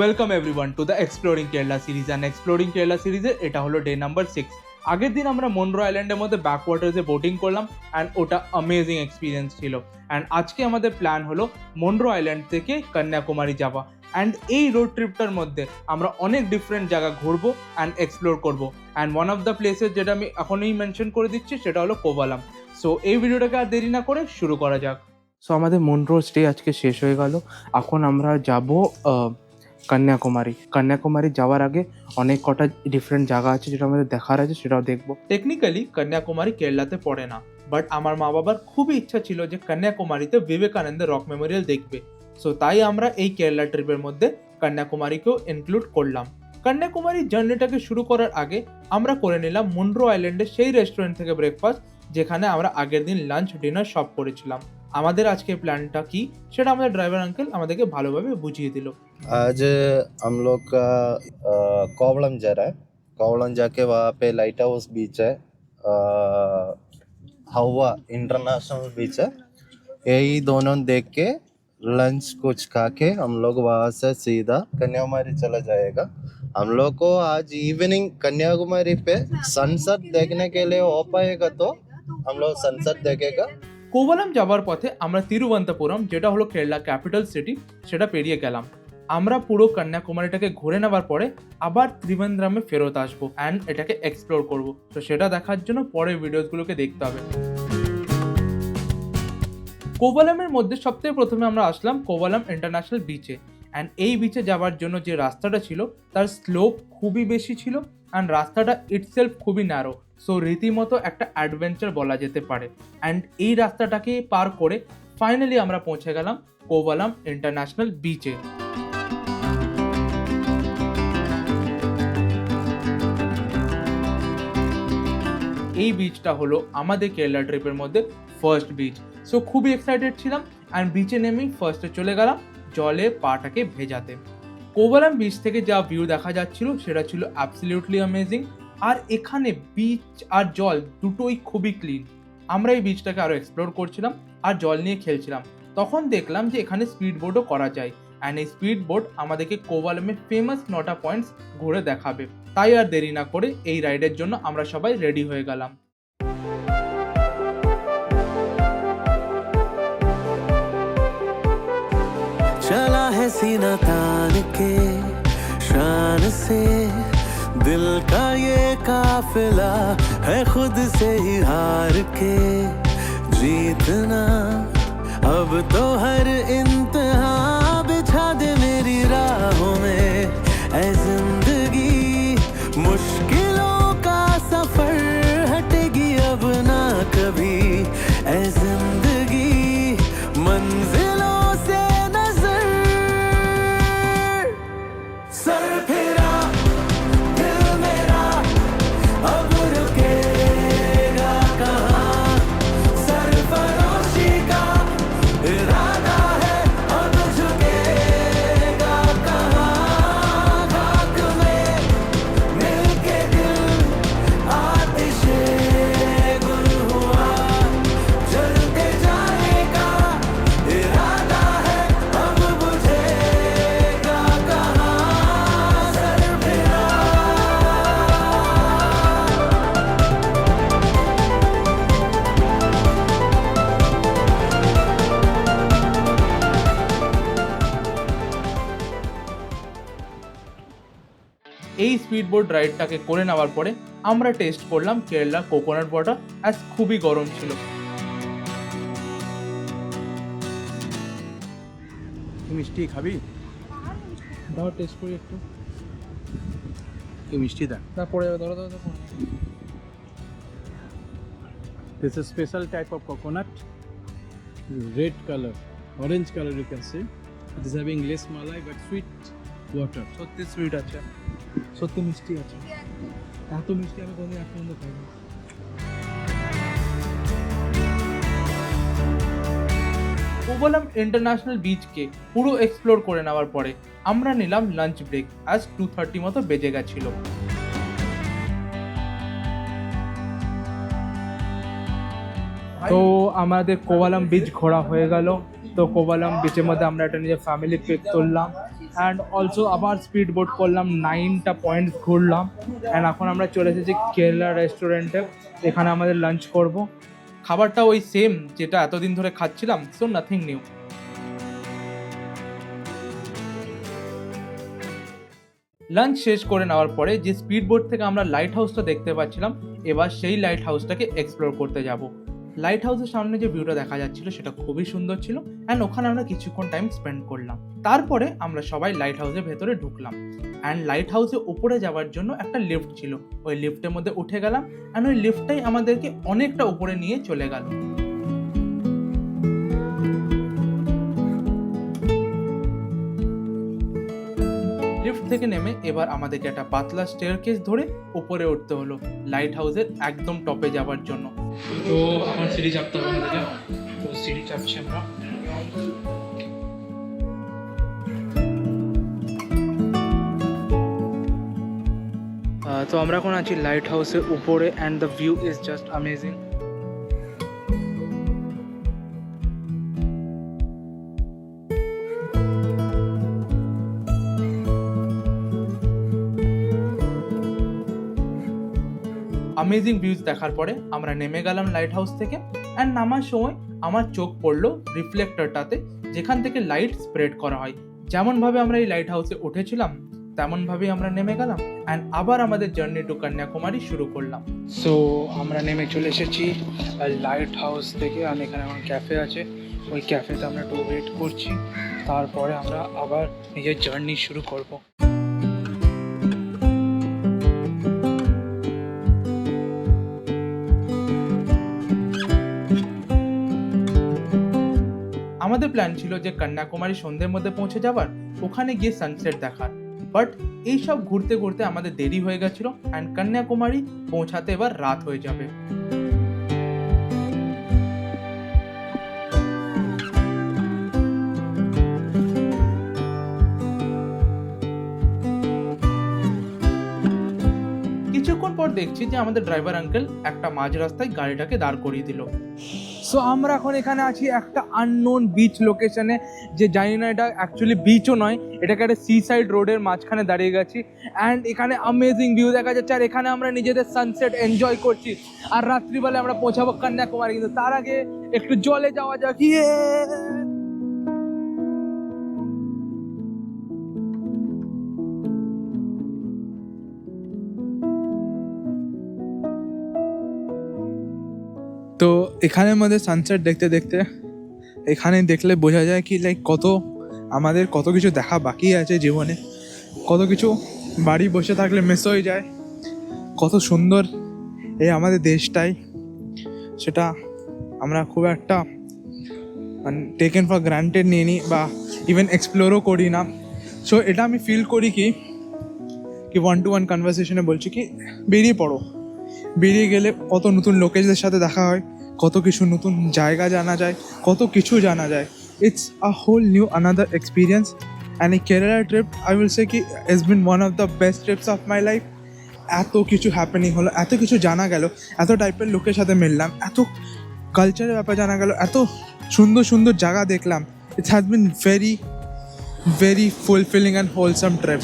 Welcome everyone to the exploring Kerala series and exploring Kerala সিরিজের এটা হলো day number six আগের দিন আমরা মনরো আইল্যান্ডের মধ্যে ব্যাক ওয়াটার্সে বোটিং করলাম অ্যান্ড ওটা অ্যামেজিং এক্সপিরিয়েন্স ছিল। অ্যান্ড আজকে আমাদের প্ল্যান হলো মনরো আইল্যান্ড থেকে কন্যাকুমারী যাওয়া। অ্যান্ড এই রোড ট্রিপটার মধ্যে আমরা অনেক ডিফারেন্ট জায়গা ঘুরবো অ্যান্ড এক্সপ্লোর করব। And one of the places যেটা আমি এখনই মেনশন করে দিচ্ছি, সেটা হলো কোভালাম সো এই ভিডিওটাকে আর দেরি না করে শুরু করা যাক। সো আমাদের মনরো স্টে আজকে শেষ হয়ে গেল। এখন আমরা যাব কন্যাকুমারী। কন্যাকুমারী যাওয়ার আগে অনেক কটা ডিফারেন্ট জায়গা আছে যেটা আমাদের দেখার আছে, সেটাও দেখব। টেকনিক্যালি কন্যাকুমারী কেরালাতে পড়ে না বাট আমার মা বাবার খুবই ইচ্ছা ছিল যে কন্যাকুমারীতে বিবেকানন্দ রক মেমোরিয়াল দেখবে। সো তাই আমরা এই কেরালা ট্রিপের মধ্যে কন্যাকুমারীকেও ইনক্লুড করলাম। কন্যাকুমারী জার্নিটাকে শুরু করার আগে আমরা করে নিলাম মুন্ড্রো আইল্যান্ডের সেই রেস্টুরেন্ট থেকে ব্রেকফাস্ট যেখানে আমরা আগের দিন লাঞ্চ ডিনার সব করেছিলাম। আমাদের আজকের প্ল্যানটা কি সেটা আমাদের ড্রাইভার আঙ্কেল আমাদেরকে ভালোভাবে বুঝিয়ে দিল आज हम लोग का अ, कोवलम जा रहा है कोवलम जाके वहाँ पे लाइट हाउस बीच है अ, हवा इंटरनेशनल बीच है यही दोनों देख के लंच कुछ खा के हम लोग वहाँ से सीधा कन्याकुमारी चला जाएगा हम लोग को आज इवनिंग कन्याकुमारी पे सनसेट देखने के लिए हो पाएगा तो हम लोग सनसेट देखेगा কোভালাম যাওয়ার পথে আমরা তিরুবন্তপুরম যেটা হলো কেরালা ক্যাপিটাল সিটি, সেটা পেরিয়ে গেলাম। আমরা পুরো কন্যাকুমারীটাকে ঘুরে নেওয়ার পরে আবার ত্রিবেন্দ্রমে ফেরত আসব অ্যান্ড এটাকে এক্সপ্লোর করব। তো সেটা দেখার জন্য পরের ভিডিওসগুলোকে দেখতে হবে। কোভালামের মধ্যে সবথেকে প্রথমে আমরা আসলাম কোভালাম ইন্টারন্যাশনাল বিচে অ্যান্ড এই বিচে যাওয়ার জন্য যে রাস্তাটা ছিল, তার স্লোপ খুবই বেশি ছিল অ্যান্ড রাস্তাটা ইটসেলফ খুবই ন্যারো সো রীতিমতো একটা অ্যাডভেঞ্চার বলা যেতে পারে। অ্যান্ড এই রাস্তাটাকে পার করে ফাইনালি আমরা পৌঁছে গেলাম কোভালাম ইন্টারন্যাশনাল বিচে এই বিচটা হলো আমাদের কেরালা ট্রিপের মধ্যে ফার্স্ট বিচ সো খুবই এক্সাইটেড ছিলাম অ্যান্ড বিচে নেমেই ফার্স্টে চলে গেলাম জলে পাটাকে ভেজাতে। কোভালাম বিচ থেকে যা ভিউ দেখা যাচ্ছিল সেটা ছিল অ্যাবসলিউটলি অ্যামেজিং আর এখানে বিচ আর জল দুটোই খুবই ক্লিন আমরা এই বিচটাকে আরও এক্সপ্লোর করছিলাম আর জল নিয়ে খেলছিলাম। তখন দেখলাম যে এখানে স্পিড বোটও করা যায় অ্যান্ড এই স্পিড বোট আমাদেরকে কোভালমে ফেমাস নটা পয়েন্টস ঘুরে দেখাবে। তাই আর দেরি না করে এই রাইডের জন্য আমরা সবাই রেডি হয়ে গেলাম। চলা হ্যাঁ সিনা তান কে শান সে दिल का ये काफिला है खुद से ही हार के जीतना। अब तो हर इंतहा बिछा दे मेरी राहों में, ऐ এই স্পিড বোট রাইডটাকে করে নেওয়ার পরে আমরা টেস্ট করলাম কেরালা কোকোনাট ওয়াটার অ্যাজ খুবই গরম ছিল মিষ্টি খাবি দাও টেস্ট করি একটু কি মিষ্টি দেখ না পড়ে যাবে ধরো ধরো ধরো This is special type of coconut. Red color, orange color you can see. It is having less malai but sweet water. সত্যি সুইট আছে সত্যি মিষ্টি আছে। এত মিষ্টি আমি কোনোদিন এক পর্যন্ত খাইনি। বললাম ইন্টারন্যাশনাল বিচকে পুরো এক্সপ্লোর করে নেওয়ার পরে আমরা নিলাম লাঞ্চ ব্রেক আজ টু থার্টি মতো বেজে গেছিল। তো আমাদের কোভালাম বিচ ঘোরা হয়ে গেল। তো কোভালাম বিচের মধ্যে আমরা একটা নিজের ফ্যামিলি পিক তুললাম। অ্যান্ড অলসো আবার স্পিড বোট করলাম নাইনটা পয়েন্টস ঘুরলাম। অ্যান্ড এখন আমরা চলে এসেছি কেরালা রেস্টুরেন্টে এখানে আমাদের লাঞ্চ করব। খাবারটা ওই সেম যেটা এতদিন ধরে খাচ্ছিলাম সো নাথিং নিউ লাঞ্চ শেষ করে নেওয়ার পরে যে স্পিড বোট থেকে আমরা লাইট হাউসটা দেখতে পাচ্ছিলাম, এবার সেই লাইট হাউসটাকে এক্সপ্লোর করতে যাব। লাইট হাউসের সামনে যে ভিউটা দেখা যাচ্ছিল, সেটা খুবই সুন্দর ছিল অ্যান্ড ওখানে আমরা কিছুক্ষণ টাইম স্পেন্ড করলাম। তারপরে আমরা সবাই লাইট হাউসের ভেতরে ঢুকলাম অ্যান্ড লাইট হাউসে উপরে যাওয়ার জন্য একটা লিফট ছিল। ওই লিফটের মধ্যে উঠে গেলাম অ্যান্ড ওই লিফটটাই আমাদেরকে অনেকটা উপরে নিয়ে চলে গেল। লিফট থেকে নেমে এবার আমাদেরকে একটা পাতলা স্টেয়ার কেস ধরে উপরে উঠতে হলো লাইট হাউসের একদম টপে যাওয়ার জন্য। তো এখন সিঁড়ি চাপতে হবে আমাদেরকে। তো সিঁড়ি চাপছি আমরা। তো আমরা এখন আছি লাইট হাউসের উপরে and the view is just amazing amazing views দেখার পরে আমরা নেমে গেলাম লাইট হাউস থেকে অ্যান্ড নামার সময় আমার চোখ পড়ল রিফ্লেক্টরটাতে যেখান থেকে লাইট স্প্রেড করা হয়। যেমনভাবে আমরা এই লাইট হাউসে উঠেছিলাম, তেমনভাবেই আমরা নেমে গেলাম অ্যান্ড আবার আমাদের জার্নি টু কন্যাকুমারী শুরু করলাম। সো আমরা নেমে চলে এসেছি লাইট হাউস থেকে আর এখানে আমার ক্যাফে আছে, ওই ক্যাফেতে আমরা একটু ওয়েট করছি, তারপরে আমরা আবার নিজের জার্নি শুরু করব। আমাদের প্ল্যান ছিল যে কন্যাকুমারী সন্ধ্যের মধ্যে পৌঁছে যাবার ওখানে গিয়ে সানসেট দেখার। বাট এইসব ঘুরতে ঘুরতে আমাদের দেরি হয়ে গেছিল অ্যান্ড কন্যাকুমারী পৌঁছাতে এবার রাত হয়ে যাবে। কিছুক্ষণ পর দেখছি যে আমাদের ড্রাইভার আঙ্কেল একটা মাঝ রাস্তায় গাড়িটাকে দাঁড় করিয়ে দিল। সো আমরা এখন এখানে আছি একটা আননোন বিচ লোকেশনে যে জানি না এটা অ্যাকচুয়ালি বিচও নয়, এটাকে একটা সি সাইড রোডের মাঝখানে দাঁড়িয়ে গেছি। অ্যান্ড এখানে অ্যামেজিং ভিউ দেখা যাচ্ছে, আর এখানে আমরা নিজেদের সানসেট এনজয় করছি। আর রাত্রিবেলা আমরা পৌঁছাবো কন্যাকুমারী, কিন্তু তার আগে একটু জলে যাওয়া যাক। ইয়ে এখানের মধ্যে সানসেট দেখতে দেখতে এখানে দেখলে বোঝা যায় কি লাইক কত আমাদের কত কিছু দেখা বাকি আছে জীবনে। কত কিছু বাড়ি বসে থাকলে মিস হয়ে যায়। কত সুন্দর এই আমাদের দেশটাই। সেটা আমরা খুব একটা মানে টেকেন ফর গ্রান্টেড নিয়ে নিই বা ইভেন এক্সপ্লোরও করি না। সো এটা আমি ফিল করি কি কি ওয়ান টু ওয়ান কনভারসেশনে বলছি কি, বেরিয়ে পড়ো। বেরিয়ে গেলে কত নতুন লোকেজদের সাথে দেখা হয়। কত কিছু নতুন জায়গা জানা যায়, কত কিছু জানা যায়। It's a whole new another experience and এই Kerala trip I will say কি is been one of the best trips of my life এত কিছু হ্যাপেনিং হলো, এত কিছু জানা গেল, এত টাইপের লোকের সাথে মিললাম, এত কালচারের ব্যাপার জানা গেল, এত সুন্দর সুন্দর জায়গা দেখলাম। It's has been very very fulfilling and wholesome trip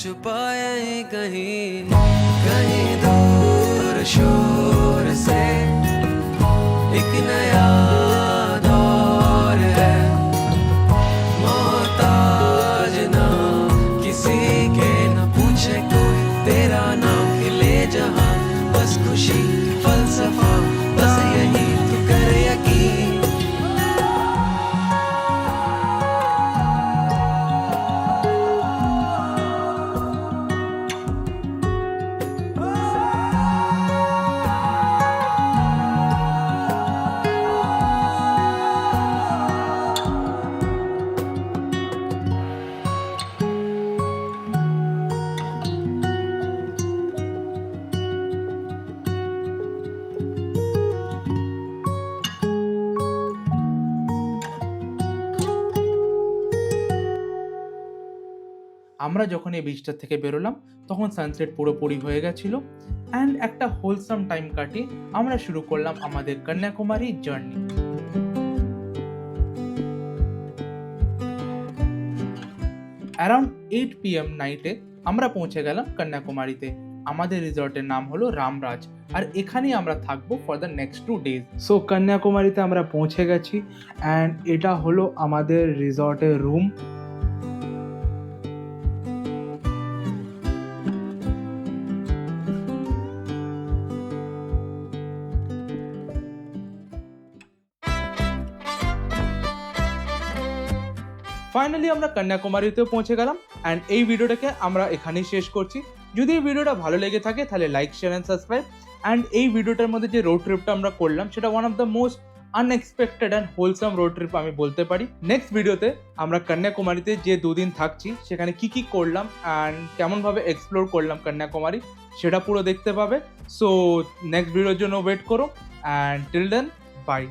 छुपा यहीं कहीं कहीं दूर शोर से। एक আমরা যখন এই বিচটা থেকে বেরোলাম, তখন সানসেট পুরোপুরি হয়ে গেছিল অ্যান্ড একটা হোলসাম টাইম কাটিয়ে আমরা শুরু করলাম আমাদের Kanyakumari journey around eight P M নাইটে আমরা পৌঁছে গেলাম কন্যাকুমারীতে। আমাদের রিসর্টের নাম হলো রামরাজ আর এখানেই আমরা থাকব for the next two days so কন্যাকুমারীতে আমরা পৌঁছে গেছি অ্যান্ড এটা হলো আমাদের রিসর্টের রুম ফাইনালি আমরা কন্যাকুমারীতেও পৌঁছে গেলাম অ্যান্ড এই ভিডিওটাকে আমরা এখানেই শেষ করছি। যদি এই ভিডিওটা ভালো লেগে থাকে, তাহলে like share and subscribe and এই ভিডিওটার মধ্যে যে রোড ট্রিপটা আমরা করলাম, সেটা one of the most unexpected and wholesome road trip আমি বলতে পারি। নেক্সট ভিডিওতে আমরা কন্যাকুমারীতে যে দুদিন থাকছি, সেখানে কি কি করলাম অ্যান্ড কেমনভাবে এক্সপ্লোর করলাম কন্যাকুমারী, সেটা পুরো দেখতে পাবে। সো নেক্সট ভিডিওর জন্য ওয়েট করো অ্যান্ড টিল দেন বাই